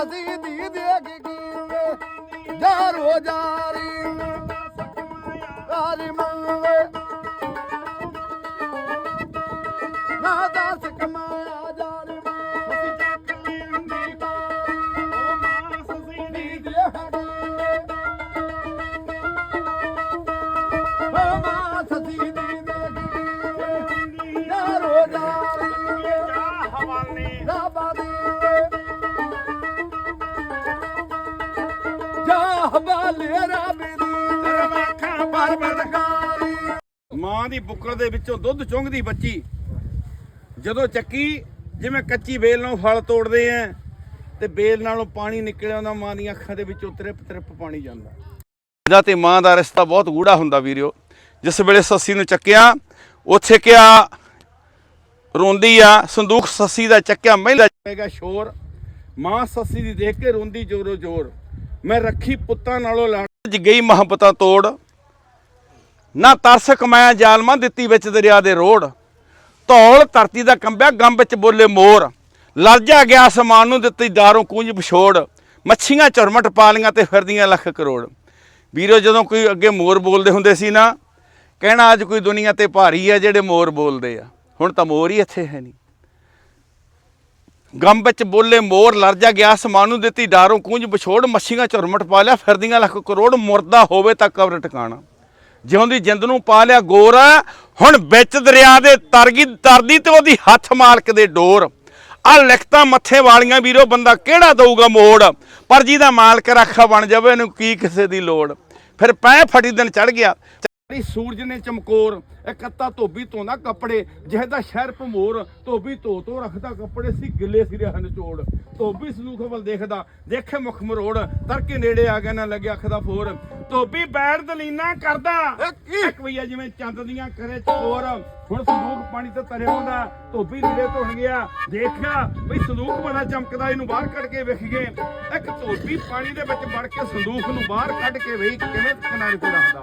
ਸਦੀ ਦੀ ਦੇਗ ਗੀਵੇ ਜਾਰੋ ਜਾਰੀ ਆਰੀ ਮੰਗੇ ਨਾ ਦਸ ਕਮਾਇਆ ਜਾਰੀ ਅਸੀਂ ਚੱਕ ਲੈਂਦੀ ਉਹ ਮਾਂ ਸਸੀ ਦੀ ਦੀ ਦੇਗ ਓ ਮਾਂ ਸਦੀ ਦੀ ਰਾਬੀ ਦੀ ਮਾਂ ਦੀ ਬੁੱਕਲ ਦੇ ਵਿੱਚੋਂ ਦੁੱਧ ਚੁੰਗਦੀ ਬੱਚੀ। ਜਦੋਂ ਚੱਕੀ ਜਿਵੇਂ ਕੱਚੀ ਬੇਲ ਨੂੰ ਫਲ ਤੋੜਦੇ ਆ ਤੇ ਬੇਲ ਨਾਲੋਂ ਪਾਣੀ ਨਿਕਲਿਆ ਉਹਨਾਂ ਮਾਂ ਦੀਆਂ ਅੱਖਾਂ ਦੇ ਵਿੱਚੋਂ ਤ੍ਰਿਪ ਤ੍ਰਿਪ ਪਾਣੀ ਜਾਂਦਾ। ਇਹਦਾ ਤੇ ਮਾਂ ਦਾ ਰਿਸ਼ਤਾ ਬਹੁਤ ਗੂੜਾ ਹੁੰਦਾ ਵੀਰਿਓ। ਜਿਸ ਵੇਲੇ ਸੱਸੀ ਨੂੰ ਚੱਕਿਆ ਉੱਥੇ ਕਿਆ ਰੋਂਦੀ ਆ ਸੰਦੂਖ ਸੱਸੀ ਦਾ ਚੱਕਿਆ ਮਹਿਲਾ। ਪਏਗਾ ਸ਼ੋਰ। ਮਾਂ ਸੱਸੀ ਦੀ ਦੇਖ ਕੇ ਰੋਂਦੀ ਜੋਰੋ ਜੋਰ ਮੈਂ ਰੱਖੀ ਪੁੱਤਾਂ ਨਾਲੋਂ ਲੜ ਗਈ ਮਹੱਬਤਾਂ ਤੋੜ। ਨਾ ਤਰਸ ਕਮਾਇਆ ਜ਼ਾਲਮਾਂ ਦਿੱਤੀ ਵਿੱਚ ਦਰਿਆ ਦੇ ਰੋੜ। ਧੌਲ ਧਰਤੀ ਦਾ ਕੰਬਿਆ ਗੰਮ ਵਿੱਚ ਬੋਲੇ ਮੋਰ। ਲਰਜਾ ਗਿਆ ਅਸਮਾਨ ਨੂੰ ਦਿੱਤੀ ਦਾਰੋਂ ਕੂੰਜ ਵਿਛੋੜ। ਮੱਛੀਆਂ ਝੁਰਮਟ ਪਾਲੀਆਂ ਤੇ ਫਿਰਦੀਆਂ ਲੱਖ ਕਰੋੜ। ਵੀਰੋ, ਜਦੋਂ ਕੋਈ ਅੱਗੇ ਮੋਰ ਬੋਲਦੇ ਹੁੰਦੇ ਸੀ ਨਾ, ਕਹਿਣਾ ਅੱਜ ਕੋਈ ਦੁਨੀਆ ਤੇ ਭਾਰੀ ਹੈ ਜਿਹੜੇ ਮੋਰ ਬੋਲਦੇ ਆ। ਹੁਣ ਤਾਂ ਮੋਰ ਹੀ ਇੱਥੇ ਹੈ ਨਹੀਂ। ਗੰਮ ਵਿੱਚ ਬੋਲੇ ਮੋਰ ਲਰਜਾ ਗਿਆ, ਅਸਮਾਨ ਦਿੱਤੀ ਡਾਰੋਂ ਕੂੰਜ, ਵਿਛੋੜ, ਮੱਛੀਆਂ ਝੁਰਮਟ ਪਾ ਲਿਆ, ਫਿਰਦੀਆਂ ਲੱਖ ਕਰੋੜ, ਮੁਰਦਾ ਹੋਵੇ ਤਾਂ ਕਬਰ ਟਿਕਾਣਾ। ਜਿਉਂਦੀ ਜਿੰਦ ਨੂੰ ਪਾ ਲਿਆ ਗੋਰ, ਹੁਣ ਵਿੱਚ ਦਰਿਆ ਦੇ ਤਰਗੀ ਤਰਦੀ ਤੇ ਉਹਦੀ ਹੱਥ ਮਾਲਕ ਦੇ ਡੋਰ। ਆ ਲਿਖਤਾਂ ਮੱਥੇ ਵਾਲੀਆਂ ਵੀਰੋ, ਬੰਦਾ ਕਿਹੜਾ ਦਊਗਾ ਮੋੜ? ਪਰ ਜਿਹਦਾ ਮਾਲਕ ਰਾਖਾ ਬਣ ਜਾਵੇ ਇਹਨੂੰ ਕੀ ਕਿਸੇ ਦੀ ਲੋੜ? ਫਿਰ ਪੈ ਫਟੀ ਦਿਨ ਚੜ ਗਿਆ। ਚੜੀ ਸੂਰਜ ਨੇ ਚਮਕੋਰ ਇੱਕ ਅੱਤਾ ਧੋਬੀ ਧੋਂਦਾ ਕੱਪੜੇ ਜਿਹਦਾ ਸ਼ਹਿਰ ਭਮੋਰ ਧੋਬੀ ਧੋ ਧੋ ਰੱਖਦਾ ਕੱਪੜੇ ਸੀ ਗਿੱਲੇ ਸਿਰੇ ਹਨ ਚੋੜ। ਧੋਬੀ ਸੰਦੂਖ ਵੱਲ ਦੇਖਦਾ ਦੇਖੇ ਮੁਖ ਮਰੋੜ ਤੜਕੇ ਨੇੜੇ ਆ ਗਿਆ ਨਾ ਲੱਗਿਆ ਅੱਖ ਦਾ ਫੋਰ। ਧੋਬੀ ਬੈਠ ਦਲੀਨਾ ਕਰਦਾ। ਇੱਕ ਵਈਆ ਜਿਵੇਂ ਚੰਦ ਦੀਆਂ ਕਰੇ ਚੋਰ ਹੁਣ ਸੰਦੂਕ ਪਾਣੀ ਤੇ ਤਰਿਆ ਹੁੰਦਾ ਧੋਬੀ ਨੀਲੇ ਧੁਣ ਗਿਆ ਦੇਖਿਆ ਬਈ ਸੰਦੂਕ ਬੜਾ ਚਮਕਦਾ ਇਹਨੂੰ ਬਾਹਰ ਕੱਢ ਕੇ ਵੇਖ ਗਏ। ਇੱਕ ਧੋਬੀ ਪਾਣੀ ਦੇ ਵਿੱਚ ਵੜ ਕੇ ਸੰਦੂਕ ਨੂੰ ਬਾਹਰ ਕੱਢ ਕੇ ਵੇਖ ਕਿਵੇਂ ਕਿਨਾਰੇ ਤੇ ਰੱਖਦਾ।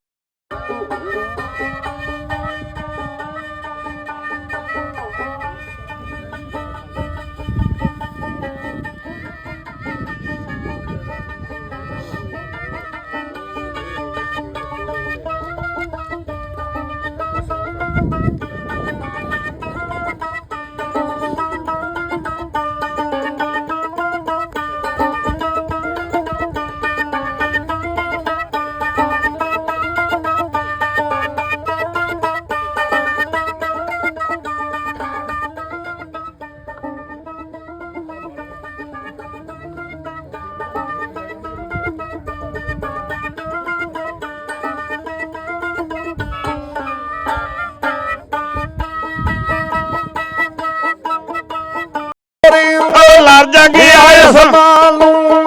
ਲੜ ਜਾ ਗਿਆ ਸਮਾਨ ਨੂੰ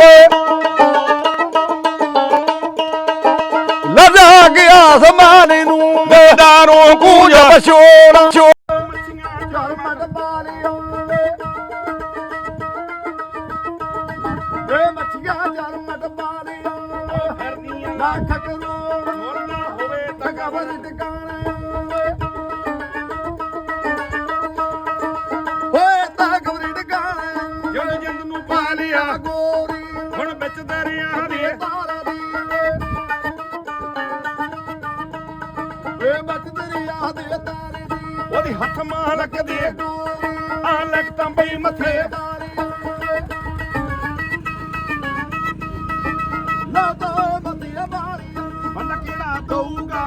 ਲਗਾ ਗਿਆ ਸਮਾਨ ਨੂੰ ਦਾਰੋਂ ਕੂਜ। ਪਛੋੜ। ਮੱਛੀਆਂ ਜਰਮਟ ਪਾਲੀ ਆਉਂਦੇ ਵੇ ਮੱਛੀਆਂ ਜਰਮਟ ਪਾਲੀ ਆਉਂਦੇ ਫਿਰਦੀਆਂ ਲੱਖ ਕਰੋੜ। ਮੋਰਨਾ ਹੋਵੇ ਤਾਂ ਕਬਰ ਉਹਦੀ ਹੱਥ ਮਾਂ ਲੱਗਦੀ ਆ ਲੱਕ ਤਾਂ ਬਈ ਮੱਥੇ। ਨਾ ਤਾਂ ਮਤਿਆ ਬਾਰੀ ਬੰਦਾ ਕਿਹੜਾ ਦਊਗਾ?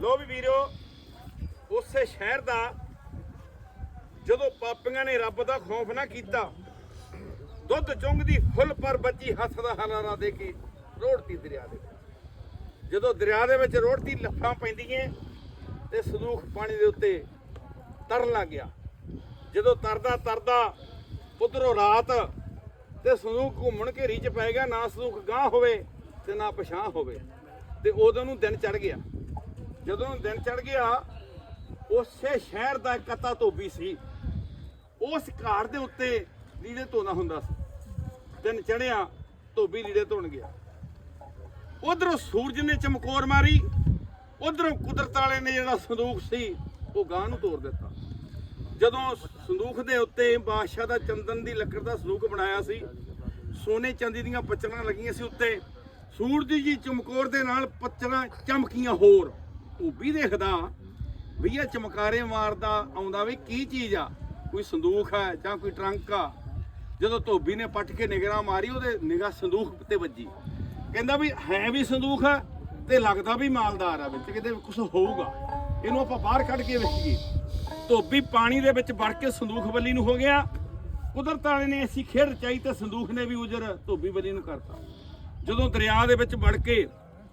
ਲੋ ਵੀ ਵੀਰੋ, ਉਸੇ ਸ਼ਹਿਰ ਦਾ ਜਦੋਂ ਪਾਪੀਆਂ ਨੇ ਰੱਬ ਦਾ ਖੌਫ ਨਾ ਕੀਤਾ, ਦੁੱਧ ਚੁੰਗਦੀ ਫੁੱਲ ਪਰ ਬੱਚੀ ਹੱਥ ਦਾ ਹਲਾਰਾ ਦੇ ਕੇ ਰੋੜਤੀ ਦਰਿਆ ਦੇ ਜਦੋਂ ਦਰਿਆ ਦੇ ਵਿੱਚ ਰੋੜਤੀ, ਲੱਫਾਂ ਪੈਂਦੀਆਂ ਤੇ ਸੰਦੂਖ ਪਾਣੀ ਦੇ ਉੱਤੇ ਤਰਨ ਲੱਗ ਗਿਆ। ਜਦੋਂ ਤਰਦਾ ਤਰਦਾ ਉਧਰੋਂ ਰਾਤ ਤੇ ਸੰਦੂਕ ਘੁੰਮਣ ਘੇਰੀ ਚ ਪੈ ਗਿਆ, ਨਾ ਸੰਦੂਕ ਗਾਂ ਹੋਵੇ ਤੇ ਨਾ ਪਛਾਂ ਹੋਵੇ। ਤੇ ਉਦੋਂ ਨੂੰ ਦਿਨ ਚੜ ਗਿਆ। ਜਦੋਂ ਨੂੰ ਦਿਨ ਚੜ ਗਿਆ, ਉਸੇ ਸ਼ਹਿਰ ਦਾ ਇੱਕ ਧੋਬੀ ਸੀ। ਉਸ ਘਾਟ ਦੇ ਉੱਤੇ ਲੀੜੇ ਧੋਣਾ ਹੁੰਦਾ ਸੀ। ਦਿਨ ਚੜਿਆ ਧੋਬੀ ਲੀੜੇ ਧੋਣ ਗਿਆ। ਉਧਰੋਂ ਸੂਰਜ ਨੇ ਚਮਕੌਰ ਮਾਰੀ। ਉਧਰੋਂ ਕੁਦਰਤ ਵਾਲੇ ਨੇ ਜਿਹੜਾ ਸੰਦੂਕ ਸੀ, ਉਹ ਗਾਂ ਨੂੰ ਤੋੜ ਦਿੱਤਾ। ਜਦੋਂ ਸੰਦੂਕ ਦੇ ਉੱਤੇ ਬਾਦਸ਼ਾਹ ਦਾ ਚੰਦਨ ਦੀ ਲੱਕੜ ਦਾ ਸੰਦੂਕ ਬਣਾਇਆ ਸੀ, ਸੋਨੇ ਚਾਂਦੀ ਦੀਆਂ ਪੱਚਰਾਂ ਲੱਗੀਆਂ ਸੀ ਉੱਤੇ, ਸੂਰਜ ਜੀ ਚਮਕੌਰ ਦੇ ਨਾਲ ਪੱਚਰਾਂ ਚਮਕੀਆਂ ਹੋਰ। ਧੋਬੀ ਦੇਖਦਾ, ਵੀ ਇਹ ਚਮਕਾਰੇ ਮਾਰਦਾ, ਆਉਂਦਾ ਵੀ ਕੀ ਚੀਜ਼ ਆ? ਕੋਈ ਸੰਦੂਕ ਹੈ ਜਾਂ ਕੋਈ ਟਰੰਕ ਆ? ਜਦੋਂ ਧੋਬੀ ਨੇ ਪੱਟ ਕੇ ਨਿਗਰਾਂ ਮਾਰੀ, ਉਹਦੇ ਨਿਗਾਹ ਸੰਦੂਕ ਤੇ ਵੱਜੀ। ਕਹਿੰਦਾ ਵੀ ਹੈ ਵੀ ਸੰਦੂਕ ਹੈ ਤੇ ਲੱਗਦਾ ਵੀ ਮਾਲਦਾਰ ਆ ਵਿੱਚ, ਕਿਤੇ ਕੁਝ ਹੋਊਗਾ। ਇਹਨੂੰ ਆਪਾਂ ਬਾਹਰ ਕੱਢ ਕੇ ਵੇਖੀਏ। ਧੋਬੀ ਪਾਣੀ ਦੇ ਵਿੱਚ ਵੜ ਕੇ ਸੰਦੂਖ ਵੱਲੀ ਨੂੰ ਹੋ ਗਿਆ। ਕੁਦਰਤ ਵਾਲੇ ਨੇ ਐਸੀ ਖੇਡ ਰਚਾਈ ਤੇ ਸੰਦੂਕ ਨੇ ਵੀ ਉਜਰ ਧੋਬੀ ਵੱਲੀ ਨੂੰ ਕਰਤਾ। ਜਦੋਂ ਦਰਿਆ ਦੇ ਵਿੱਚ ਵੜ ਕੇ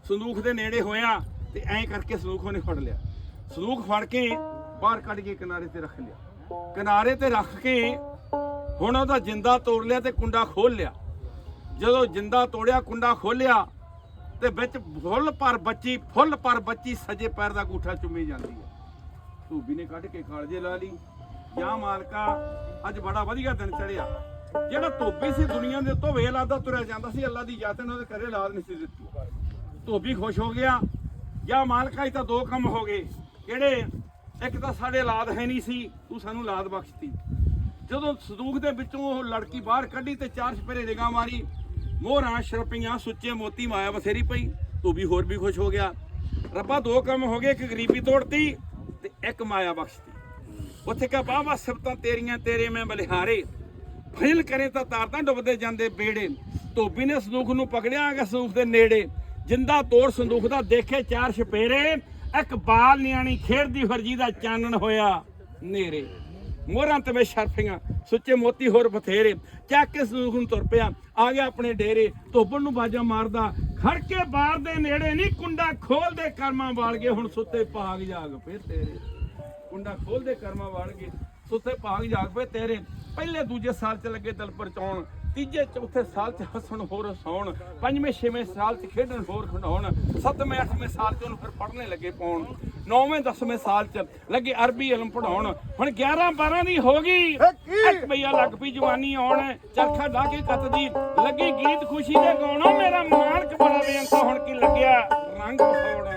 ਸੰਦੂਕ ਦੇ ਨੇੜੇ ਹੋਇਆ ਤੇ ਐਂ ਕਰਕੇ ਸੰਦੂਖ ਉਹਨੇ ਫੜ ਲਿਆ। ਸੰਦੂਕ ਫੜ ਕੇ ਬਾਹਰ ਕੱਢ ਕੇ ਕਿਨਾਰੇ ਤੇ ਰੱਖ ਲਿਆ। ਕਿਨਾਰੇ ਤੇ ਰੱਖ ਕੇ ਹੁਣ ਉਹਦਾ ਜਿੰਦਾ ਤੋੜ ਲਿਆ ਤੇ ਕੁੰਡਾ ਖੋਲ ਲਿਆ। ਜਦੋਂ ਜਿੰਦਾ ਤੋੜਿਆ, ਕੁੰਡਾ ਖੋਲਿਆ ਤੇ ਵਿੱਚ ਫੁੱਲ ਪਰ ਬੱਚੀ, ਫੁੱਲ ਪਰ ਬੱਚੀ ਸਜੇ ਪੈਰ ਦਾ ਗੂਠਾ ਚੁੰਮੀ ਜਾਂਦੀ ਹੈ। ਧੂਬੀ ਨੇ ਕੱਢ ਕੇ ਕਾਲਜੇ ਲਾ ਲਈ। ਜਾਂ ਮਾਲਕਾ, ਅੱਜ ਬੜਾ ਵਧੀਆ ਦਿਨ ਚੜਿਆ ਜਿਹੜਾ ਧੋਬੀ ਸੀ ਦੁਨੀਆ ਦੇ ਤੋਂ ਵੇਲਾਦਾ ਤੁਰਿਆ ਜਾਂਦਾ ਸੀ, ਅੱਲਾ ਦੀ ਜਾਤ ਨੇ ਉਹਦੇ ਘਰੇ ਲਾਦ ਨਹੀਂ ਸੀ ਦਿੱਤੀ। ਧੋਬੀ ਖੁਸ਼ ਹੋ ਗਿਆ। ਜਾਂ ਮਾਲਕਾ ਹੀ ਤਾਂ ਦੋ ਕੰਮ ਹੋ ਗਏ। ਕਿਹੜੇ? ਇੱਕ ਤਾਂ ਸਾਡੇ ਲਾਦ ਹੈ ਨਹੀਂ ਸੀ, ਤੂੰ ਸਾਨੂੰ ਲਾਦ ਬਖਸ਼ਤੀ। ਜਦੋਂ ਸੰਦੂਕ ਦੇ ਵਿੱਚੋਂ ਉਹ ਲੜਕੀ ਬਾਹਰ ਕੱਢੀ ਤੇ ਚਾਰ ਛਪੇਰੇ ਨਿਗਾਹ ਮਾਰੀ ਮੋਹਰਾਂ ਸ਼ਰਪੀਆਂ ਸੁੱਚੇ ਮੋਤੀ, ਮਾਇਆ ਬਥੇਰੀ ਪਈ। ਤੂੰ ਵੀ ਹੋਰ ਵੀ ਖੁਸ਼ ਹੋ ਗਿਆ। ਰੱਬਾ, ਦੋ ਕੰਮ ਹੋ ਗਏ, ਇੱਕ ਗਰੀਬੀ ਤੋੜਤੀ ਤੇ ਇੱਕ ਮਾਇਆ ਬਖਸ਼ਤੀ। ਉੱਥੇ ਕਹ ਬਾਬਾ ਸਿਫਤਾਂ ਤੇਰੀਆਂ, ਤੇਰੇ ਮੈਂ ਬਲਿਹਾਰੇ। ਫਜ਼ਲ ਕਰੇ ਤਾਂ ਤਾਰਤਾਂ ਡੁੱਬਦੇ ਜਾਂਦੇ ਬੇੜੇ। ਧੋਬੀ ਨੇ ਸੰਦੂਖ ਨੂੰ ਪਕੜਿਆ ਆ ਗਿਆ ਦੇ ਨੇੜੇ। ਜਿੰਦਾ ਤੋੜ ਸੰਦੂਖ ਦਾ ਦੇਖੇ ਚਾਰ ਛਪੇਰੇ। ਇੱਕ ਬਾਲ ਨਿਆਣੀ ਖੇਡਦੀ ਫਰਜੀ ਦਾ ਚਾਨਣ ਹੋਇਆ ਨੇਰੇ। ਮੋਹਰਾਂ ਤੇ ਵੇ ਸ਼ਰਫੀਆਂ, ਸੁੱਚੇ ਮੋਤੀ ਹੋਰ ਬਥੇਰੇ। ਚੱਕ ਕੇ ਸੰਦੂਕ ਨੂੰ ਤੁਰ ਪਿਆ। ਆ ਗਿਆ ਆਪਣੇ ਡੇਰੇ ਧੋਬਣ ਨੂੰ ਬਾਜਾ ਮਾਰਦਾ। ਖੜ ਕੇ ਬਾਹਰ ਦੇ ਨੇੜੇ ਨਹੀਂ, ਕੁੰਡਾ ਖੋਲਦੇ ਕਰਮਾਂ ਵਾਲ ਗਏ। ਹੁਣ ਸੁੱਤੇ ਭਾਗ ਜਾਗ ਪਏ ਤੇਰੇ। ਕੁੰਡਾ ਖੋਲਦੇ ਕਰਮਾਂ ਵਾਲ ਗਏ, ਸੁੱਤੇ ਭਾਗ ਜਾਗ ਪਏ ਤੇਰੇ। ਪਹਿਲੇ ਦੂਜੇ ਸਾਲ ਚ ਲੱਗੇ ਦਿਲ ਪਰਚਾਉਣ ਤੀਜੇ ਚੌਥੇ ਸਾਲ ਚ ਹੱਸਣ ਹੋਰ ਹਸਾਉਣ ਪੰਜਵੇਂ ਛੇਵੇਂ ਸਾਲ ਚ ਖੇਡਣ ਹੋਰ ਖਿਡਾਉਣ ਸੱਤਵੇਂ ਅੱਠਵੇਂ ਸਾਲ ਚ ਉਹਨੂੰ ਫਿਰ ਪੜ੍ਹਨੇ ਲੱਗੇ ਪਾਉਣ ਨੌਵੇਂ ਦਸਵੇਂ ਸਾਲ ਚ ਲੱਗੇ ਅਰਬੀ ਇਲਮ ਪੜਾਉਣ ਹੁਣ 11 12 ਦੀ ਹੋ ਗਈ। ਇੱਕ ਪਈਆ ਲੱਗ ਪਈ ਜਵਾਨੀ ਆਉਣ ਚਰਖਾ ਢਾ ਕੇ ਕੱਤਦੀ ਲੱਗੀ ਗੀਤ ਖੁਸ਼ੀ ਦੇ ਗਾਉਣਾ ਮੇਰਾ ਮਾਲਕ ਬੜਾ ਬੇਅੰਤ ਹੁਣ ਕੀ ਲੱਗਿਆ? ਰੰਗ ਵਿਖਾਉਣਾ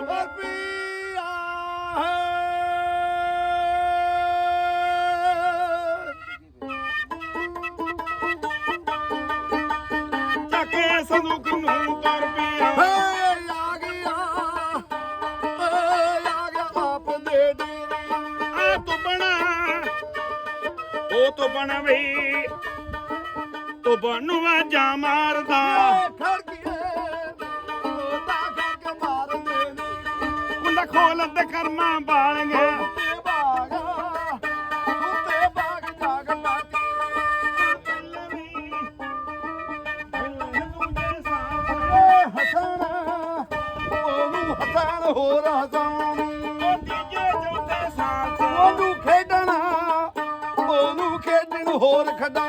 ਪੀਆ ਹੈ। ਚੱਕੇ ਨੂੰ ਪਰ ਪੀਆ ਹੇ ਆ ਦੇ ਤੂੰ ਬਣਾ ਉਹ ਤੂੰ ਬਣਾ ਵੀ ਤੂੰ ਬਣਵਾ ਜਾ ਮਾਰਦਾ। ਖੜ ਕੁੰਡਾ ਖੋਲ ਤੇ ਕਰਮਾਂ ਬਾਲਗੇ ਕੁੱਤੇ ਬਾਗ ਕੁੱਤੇ ਬਾਗ ਜਾਗ ਲੱਗ ਏ ਹਸਨ ਉਹਨੂੰ ਹਸਨ ਹੋਰ ਹਸਾਨ ਉਹਨੂੰ ਖੇਡਣਾ, ਉਹਨੂੰ ਖੇਡਣ ਹੋਰ ਖਡਾਂ